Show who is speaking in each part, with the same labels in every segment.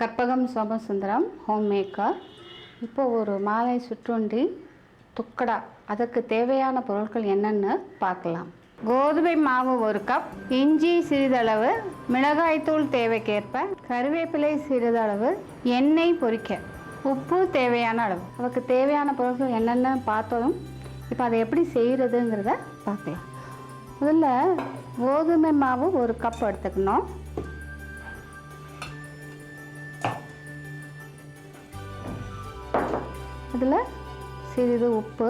Speaker 1: Karpagam Somasundaram home maker இப்போ ஒரு மாலை சுற்றுண்டி துக்கடா அதற்கு தேவையான பொருட்கள் என்னென்னு பார்க்கலாம். கோதுமை மாவு ஒரு கப் இஞ்சி சிறிதளவு மிளகாய்த்தூள் தேவைக்கேற்ப கருவேப்பிலை சிறிதளவு எண்ணெய் பொரிக்க உப்பு தேவையான அளவு. அதுக்கு தேவையான பொருட்கள் என்னென்னு பார்த்ததும் இப்போ அதை எப்படி செய்கிறதுங்கிறத பார்க்கலாம். முதல்ல கோதுமை மாவு ஒரு கப் எடுத்துக்கணும். அதில் சிறிது உப்பு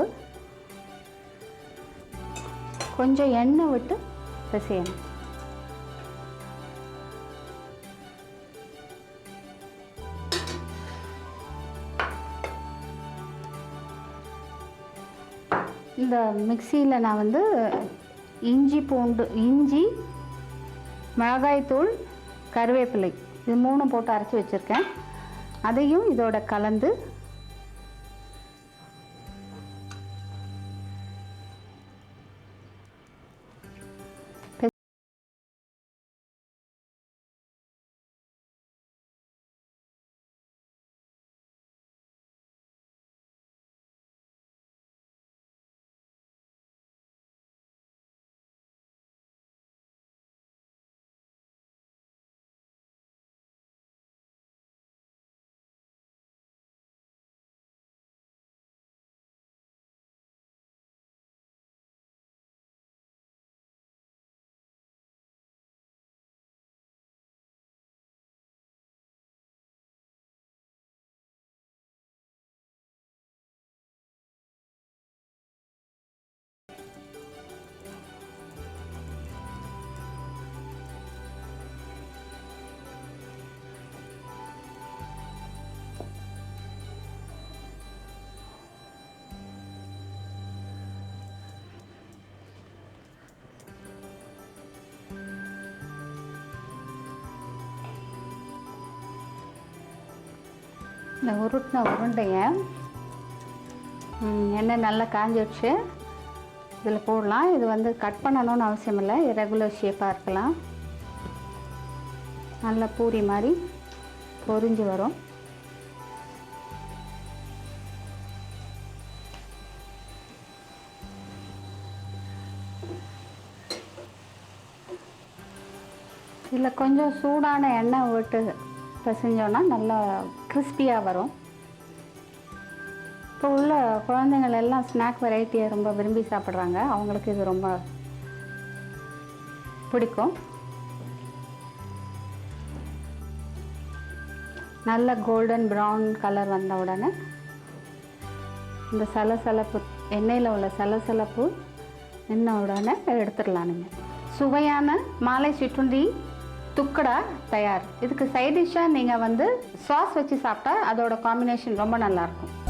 Speaker 1: கொஞ்சம் எண்ணெய் விட்டு பிசையணும். இந்த மிக்சியில் நான் வந்து இஞ்சி பூண்டு இஞ்சி மிளகாய்த்தூள் கருவேப்பிலை இது மூணும் போட்டு அரைச்சி வச்சுருக்கேன். அதையும் இதோட கலந்து இந்த உருட்டின உருண்டையை எண்ணெய் நல்லா காஞ்சிடுச்சு இதில் போடலாம். இது வந்து கட் பண்ணணும்னு அவசியம் இல்லை. ரெகுலர் ஷேப்பாக இருக்கலாம். நல்ல பூரி மாதிரி பொறிஞ்சு வரும். இதில் கொஞ்சம் சூடான எண்ணெய் விட்டு பிசைஞ்சோன்னா நல்லா கிறிஸ்பியாக வரும். இப்போ உள்ள குழந்தைங்கள் எல்லாம் ஸ்நாக் வெரைட்டியை ரொம்ப விரும்பி சாப்பிட்றாங்க. அவங்களுக்கு இது ரொம்ப பிடிக்கும். நல்ல கோல்டன் ப்ரௌன் கலர் வந்த உடனே இந்த சலசலப்பு எண்ணெயில் உள்ள சலசலப்பு நின்ன உடனே எடுத்துடலாம் நீங்கள் சுவையான மாலை சிற்றுண்டி துக்கடா தயார். இதுக்கு சைடிஷ்ஷாக நீங்கள் வந்து சாஸ் வச்சு சாப்பிட்டா அதோட காம்பினேஷன் ரொம்ப நல்லாயிருக்கும்